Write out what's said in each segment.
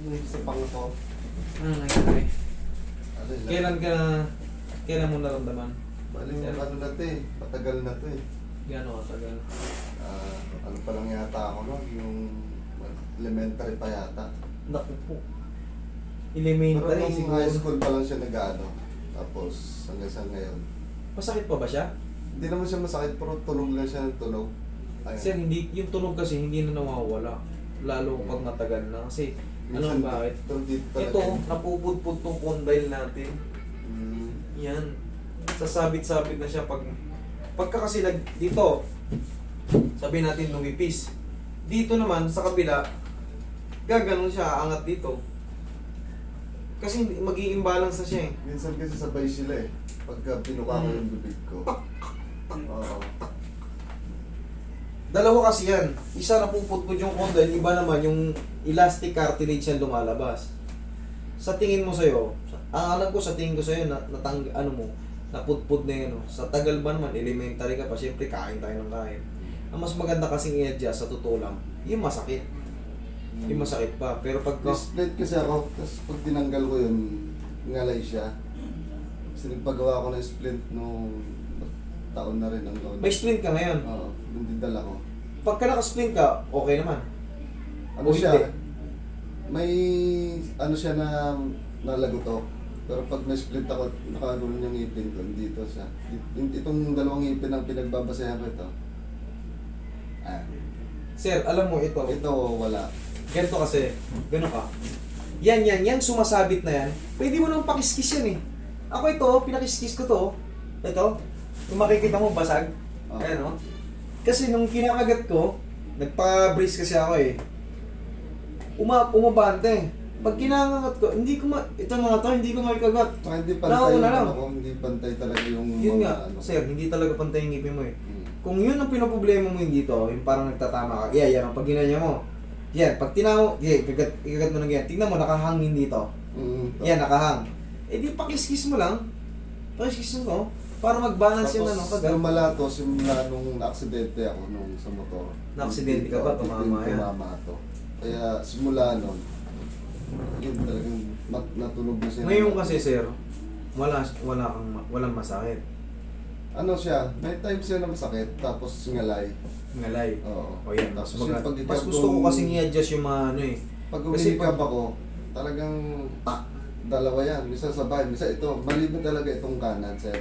Sa pang ko. Ano nangyari? Ano yun? Kailan ka, kailan mo naramdaman? Bali, ano na to eh. Matagal na to eh. Gano'n katagal? Ah, ano pa lang yata ako no? Yung elementary pa yata. Naku po. Pero Elementary nung siguro. high school pa lang siya nag-ano. Tapos hanggang sa ngayon. Masakit pa ba siya? Hindi naman siya masakit pero tunog lang siya ng tunog. Ayun. Sir, hindi, yung tunog kasi hindi na nawawala. Lalo pag matagal na. Kasi, ano Minsan, bakit? Ito, napupudpud tong condyle natin. Mm. Yan. Sasabit-sabit na siya pag... Pagka kasi nag... Dito, sabi natin lumipis. Dito naman, sa kabila, gaganon siya, angat dito. Kasi mag imbalance na siya eh. Minsan kasi sabay sila eh. Pagka pinuka ko yung bibig ko. Oo. Dalawa kasi yan. Isa na puputpud yung condyle, iba naman yung elastic cartilage yan lumalabas. Sa tingin mo sa'yo, ang alam ko sa tingin ko sa'yo, na, natang, ano mo, naputpud na yun. oh. Sa tagal ba naman, elementary ka pa, syempre kain tayo ng kain. Ang mas maganda kasing i-adjust sa totoo lang, yung masakit. Yung masakit pa. Pero pag... Na-split kasi ako, tapos pag tinanggal ko yun, ngalay siya. Kasi nagpagawa ko ng splint nung taon na rin ang load. May splint ka ngayon. Oo, yung dindal ako. Pagka naka-splint ka, okay naman. Ano O siya? hindi? May ano siya na nalagotok. Pero pag na-split ako, nakagulo yung ngipin ko, dito siya. Yung- Itong dalawang ngipin ang pinagbabasayan ko ito. Ah, Sir, alam mo ito, ito wala. ganito kasi, gano'n ka. Yan, yan, yan, sumasabit na yan. Pwede mo nang pakiskis yan eh. Ako ito, pinakiskis ko to. Ito, kung makikita mo, basag. Oo. Ayan o. Kasi nung kinakagat ko, nagpa-brace kasi ako eh. Uma, umabante. Pag kinakagat ko, hindi ko ma... Ito mga to, hindi ko maikagat. Saka hindi pantay yung na lang. ano ko, hindi pantay talaga yung Yun mga nga, ano. sir, hindi talaga pantay yung ngipin mo eh. Hmm. Kung yun ang pinoproblema mo yung dito, yung parang nagtatama ka, yeah, yan, pag ginanya mo, yan, pag tinaw, yeah, kagat, kagat mo ng ganyan, tignan mo, nakahangin dito. Mm, Yan, nakahang. Eh di pakiskis mo lang. Pakiskis mo, para mag-balance yung ano, Tapos kagat. lumala to simula nung na-aksidente ako nung sa motor. Na-aksidente ka ba? Tumama yan? Tumama to. Kaya simula nun, yun talagang mat natunog na siya. Ngayon kasi, sir, wala, wala kang, walang masakit. Ano siya, may times siya na masakit, tapos ngalay. Ngalay. Oo. O yan, Tapos mas, yung pag- mas gusto ko kasing i-adjust yung mga ano eh. Pag Kasi umiikab pag- ako, talagang tak, dalawa yan. Misa sabay, misa ito. Mali mo talaga itong kanan, sir.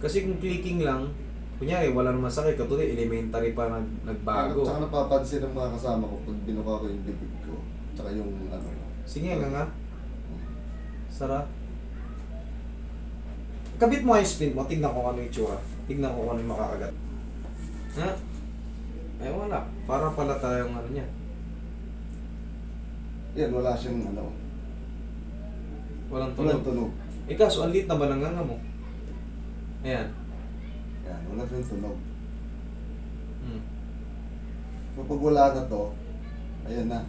Kasi kung clicking lang, kunyari, wala namang sakit, katulad elementary pa nag, nagbago. Tsaka napapansin ng mga kasama ko pag binuka ko yung bibig ko. Tsaka yung ano. Sige nga nga. Sara. Kabit mo yung splint mo, tignan ko ano yung tsura. Tignan ko kung ano yung makakagat. Ha? Eh wala. Para pala tayong ano niya. Yan, wala siyang ano. Walang Walang tunog. tunog. Eh kaso, ang liit na balanganga mo. Ayan. Yan, wala siyang tunog. Hmm. Kapag wala na to, ayan na.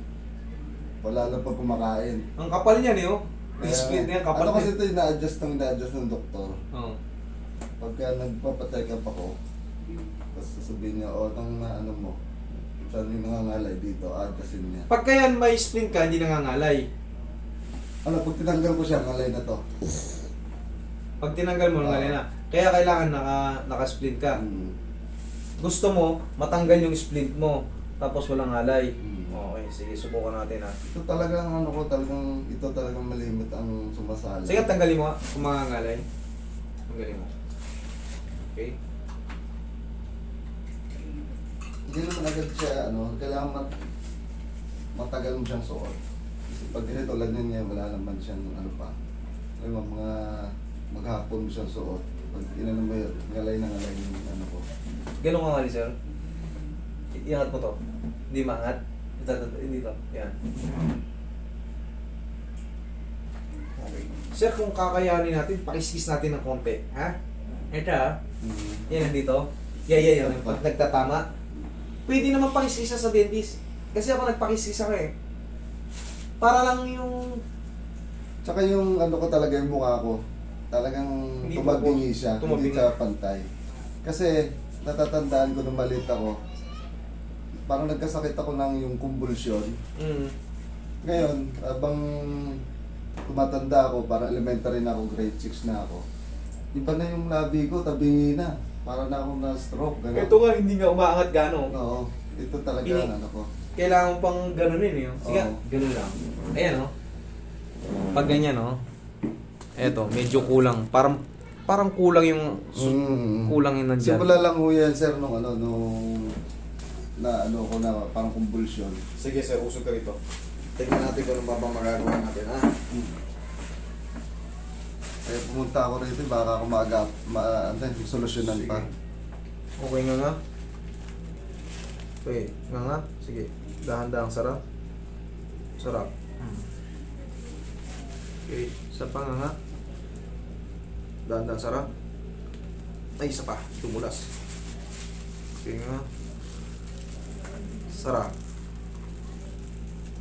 Wala na pag kumakain. Ang kapal niya eh, oh. Yung Kaya- split niya, kapal Ano kasi din. ito yung na-adjust ng na-adjust ng doktor. Oo. Pagka nagpapatay up ako, tapos sasabihin niya, o, itong na ano mo, saan yung nangangalay dito, adjustin niya. Pagka yan may splint ka, hindi nangangalay. Ano, pag tinanggal ko siya, ngalay na to. Pag tinanggal mo, nangalay na. Kaya kailangan naka, naka-splint ka. Mm. Gusto mo, matanggal yung splint mo, tapos walang alay. Mm. Okay, sige, subukan natin ha. Ito talagang ano ko, talagang, ito talagang malimit ang sumasali. Sige, tanggalin mo ha, kung mangangalay. Tanggalin mo. Okay? Hindi naman agad siya, ano, kailangan mat matagal mo siyang suot. Kasi pag ganito, lagyan niya, wala naman siyang ano pa. Alam mo, mga maghapon mo siyang suot. Pag inano mo yun, ngalay na ngalay yung ano ko. Ganun ka nga, sir. I- Iangat mo to. Hindi maangat. Ito, ito, ito, hindi to. Yan. Okay. Sir, kung kakayanin natin, pakiskis natin ng konti. Ha? Ito ha. Mm. Yan, nandito. Yeah, yeah, yeah. Pag nagtatama. Pwede naman pakiskisa sa dentist. Kasi ako nagpakiskis ako eh. Para lang yung... Tsaka yung ano ko talaga yung mukha ko, talagang Hindi tumabingi siya, tumabingi. hindi siya pantay. Kasi natatandaan ko nung maliit ako, parang nagkasakit ako ng yung kumbulsyon. Mm. Ngayon, abang tumatanda ako, para elementary na ako, grade 6 na ako, iba na yung labi ko, tabi na. Para na ako na-stroke. Ganun. Ito nga, hindi nga umaangat gano'n. Oo, ito talaga Ini- ang ano ko. Kailangan pang ganunin eh. oh. Sige, Oo. ganun lang. Ayan oh. Pag ganyan oh. Eto, medyo kulang. Parang parang kulang yung Mm. kulang yung nandyan. Simula lang ho yan, sir, nung ano, nung na ano ko na parang convulsion. Sige sir, usog ka rito. Tingnan natin kung ano ba bang magagawa natin ha. Kaya pumunta ako rito, baka ako maaga, ma, ano, solusyonan pa. Okay nga nga. Okay, nga nga. Sige. Dahan-dahan sarap. Sarap. Okay, isa pa nga nga. Dahan-dahan sarap. Ay, isa pa. Tumulas. Okay nga. Sarap.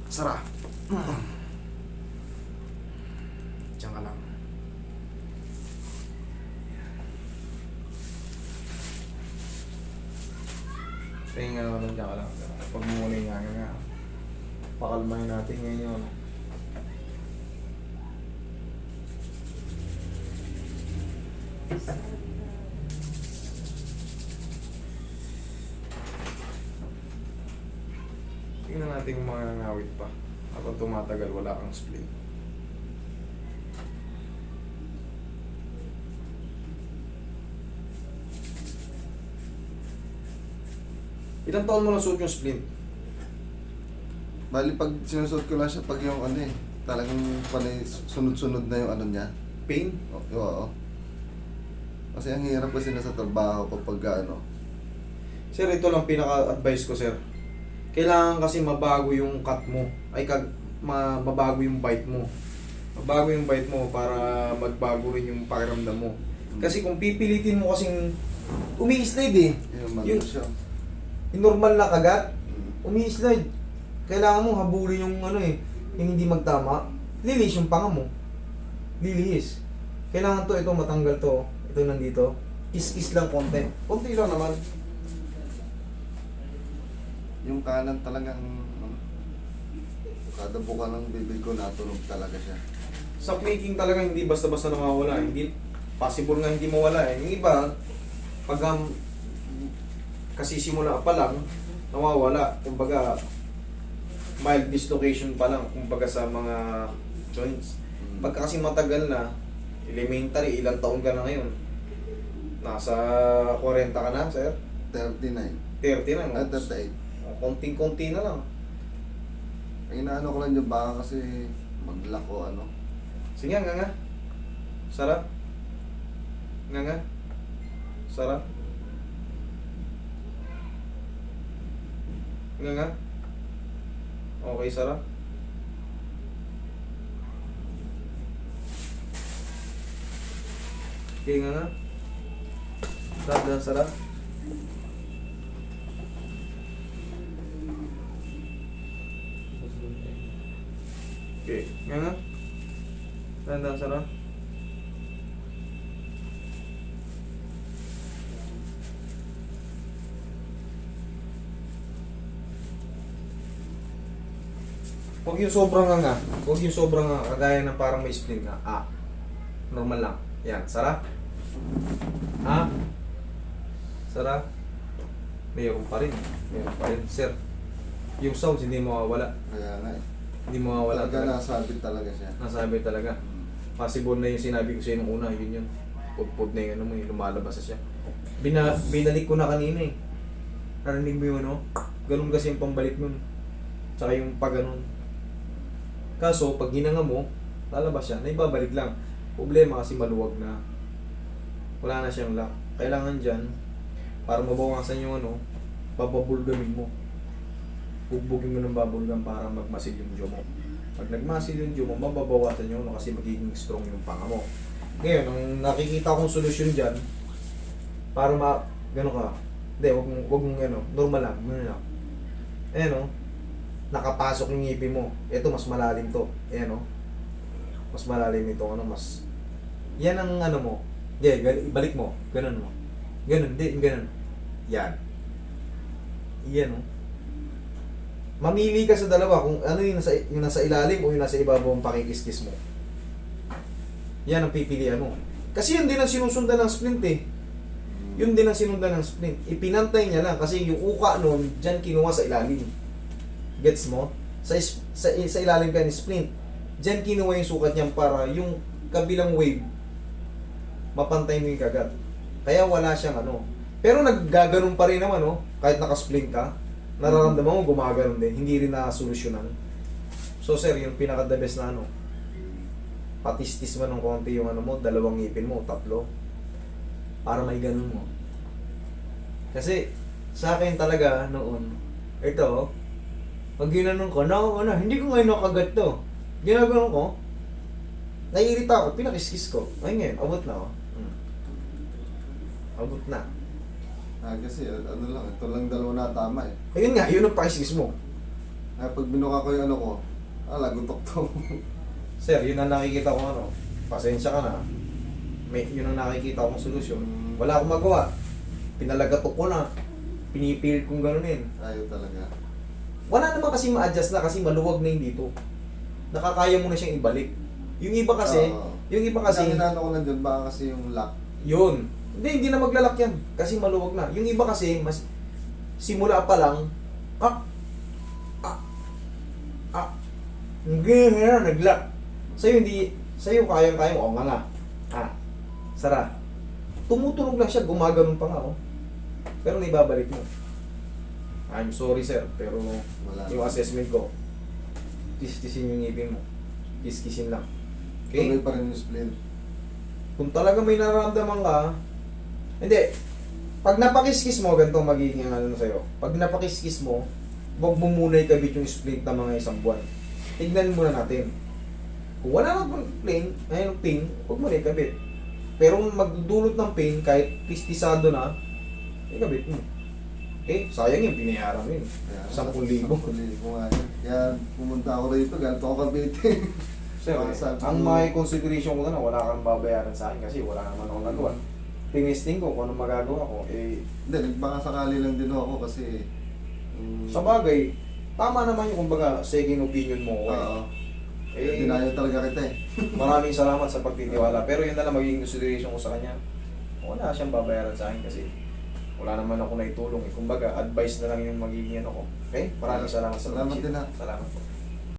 Sarap. Diyan ka lang. Tingnan nga naman dyan ka lang. Pag muna nga nga. Pakalmahin natin ngayon Tingnan natin kung mga ngawit pa. Habang tumatagal, wala kang spleen. Ilang taon mo na suot yung splint? Bali, pag sinusot ko lang siya, pag yung ano eh, talagang panay, sunod-sunod na yung ano niya. Pain? Oo. oo. Kasi ang hirap kasi na sa trabaho kapag ano. Sir, ito lang pinaka-advice ko, sir. Kailangan kasi mabago yung cut mo. Ay, kag ma mabago yung bite mo. Mabago yung bite mo para magbago rin yung pakiramdam mo. Kasi kung pipilitin mo kasing umi-slide eh. Yung Yung- normal na kagat, Mm. umi-slide. Kailangan mo habulin yung ano eh, yung hindi magtama. Lilis yung panga mo. Lilihis. Kailangan to, ito matanggal to. Ito nandito. Kiss-kiss lang konti. Konti lang naman. Yung kanan talagang ano, kada buka ng bibig ko natunog talaga siya. Sa making talaga hindi basta-basta nawawala. Hindi possible nga hindi mawala eh. Yung iba, pag um, kasi simula pa lang, nawawala. Kumbaga, mild dislocation pa lang. Kumbaga sa mga joints. Mm. Pagka kasi matagal na, elementary, ilang taon ka na ngayon? Nasa 40 ka na, sir? 39. 30 na. Ah, no? 38. Konting-konti na lang. Ang inaano ko lang yung baka kasi maglako ano. Sige nga nga. Sarap. Nga nga. Sarap. Nga nga. Okay, sarap. Okay, nga nga. Sarap dan sarap. Okay, nga nga. Tanda sarap. Huwag yung sobrang nga nga. Huwag yung sobrang nga. Kagaya ng parang may spleen nga. Ah. Normal lang. Yan. Sarap. Ah. Sarap. Mayroon pa rin. Mayroon pa rin. Sir, yung sounds hindi mawawala. Kaya nga eh. Hindi mawawala Talaga talaga. nasabit talaga siya. Nasabi talaga. Mm. Possible na yung sinabi ko sa nung una, yun yun. Pudpud na yung ano mo, yung lumalabas na siya. Bina, binalik ko na kanina eh. Narinig mo yun, ano? Ganun kasi yung pambalik nun. Tsaka yung pag ganun. Kaso, pag ginanga mo, lalabas siya, naibabalik lang. Problema kasi maluwag na. Wala na siyang lock. Kailangan dyan, para mabawasan yung ano, bababulgamin mo. Bugbugin mo ng bubblegum para magmasid yung jaw mo. Pag nagmasid yung jaw mo, mababawasan yung ano kasi magiging strong yung panga mo. Ngayon, ang nakikita kong solusyon dyan, para ma... Gano'n ka. Hindi, wag mong, wag mong ano, normal lang, gano'n lang. Ayan o, nakapasok yung ngipin mo. Ito, mas malalim to. Ayan o. Mas malalim ito, ano, mas... Yan ang ano mo. Yeah, gal- ibalik mo. Ganun mo. Ganun, hindi, ganun. Yan. Yan o. Mamili ka sa dalawa kung ano yung nasa, yung nasa ilalim o yung nasa ibabaw ang pakikiskis mo. Yan ang pipilian mo. Kasi yun din ang sinusundan ng splint eh. Yun din ang sinundan ng splint. Ipinantay niya lang kasi yung uka nun, dyan kinuha sa ilalim. Gets mo? Sa, sa, sa ilalim ka ni splint. Dyan kinuha yung sukat niyan para yung kabilang wave, mapantay mo yung kagat. Kaya wala siyang ano. Pero naggaganon pa rin naman, no? Kahit naka-splint ka, nararamdaman mo gumaganon din. Hindi rin na solusyonan. So sir, yung pinaka-the best na ano, patistis mo ng konti yung ano mo, dalawang ngipin mo, tatlo. Para may ganun mo. Kasi, sa akin talaga noon, ito, pag ginanon ko, na, na, hindi ko ngayon nakagat to. Ginaganon ko, naiirita ako, pinakiskis ko. Ay ngayon, abot na oh. Abot na. Ah, kasi ano lang, ito lang dalawa na tama eh. Ayun nga, yun ang pakiskis mo. Ah, pag binuka ko yung ano ko, ala, gutok to. Sir, yun ang nakikita ko ano. Pasensya ka na. May, yun ang nakikita kong solusyon. Wala akong magawa. Pinalagatok ko na. Pinipilit kong ganunin. Ayaw talaga. Wala naman kasi ma-adjust na kasi maluwag na yung dito. Nakakaya mo na siyang ibalik. Yung iba kasi, Oo. yung iba Kasi kasi, inano ko lang dyan, baka kasi yung lock. yun. Hindi, hindi na maglalak yan. Kasi maluwag na. Yung iba kasi, mas, simula pa lang, ah, ah, ah, hindi na, naglock. Sa'yo hindi, sa'yo kayang-kaya mo, o nga nga, ah, sara. Tumutunog lang siya, gumaganon pa nga, oh. Pero naibabalik mo. I'm sorry, sir, pero Wala. yung assessment ko, kiskisin yung ngipin mo. Kiskisin lang. Okay? Tuloy pa rin yung splint. Kung talaga may nararamdaman ka, hindi. Pag napakiskis mo, ganito ang magiging ano sa'yo. Pag napakiskis mo, huwag mo muna ikabit yung splint ng mga isang buwan. Tignan muna natin. Kung wala na pain, ayun, pain, huwag mo na ikabit. Pero kung magdudulot ng pain, kahit pistisado na, ikabit mo. Okay? Sayang yun, binayaran mo yun. Kaya, 10,000. 10,000 nga yun. Kaya pumunta ako rito, galit ako Cavite. Sir, eh, ang may consideration ko na wala kang babayaran sa akin kasi wala naman akong nagawa. Tinisting ko kung ano magagawa ko. Eh, Hindi, baka sakali lang din ako kasi... um, sa bagay, tama naman yung kumbaga second opinion mo. Okay? Oo. Eh, Eh, dinayo talaga kita eh. maraming salamat sa pagtitiwala. Pero yun na lang magiging consideration ko sa kanya. Wala siyang babayaran sa akin kasi wala naman ako naitulong. Eh. Kumbaga, advice na lang yung magiging ano ko. Okay? Maraming salamat sa Salamat pag-visit. din, ha. Salamat po.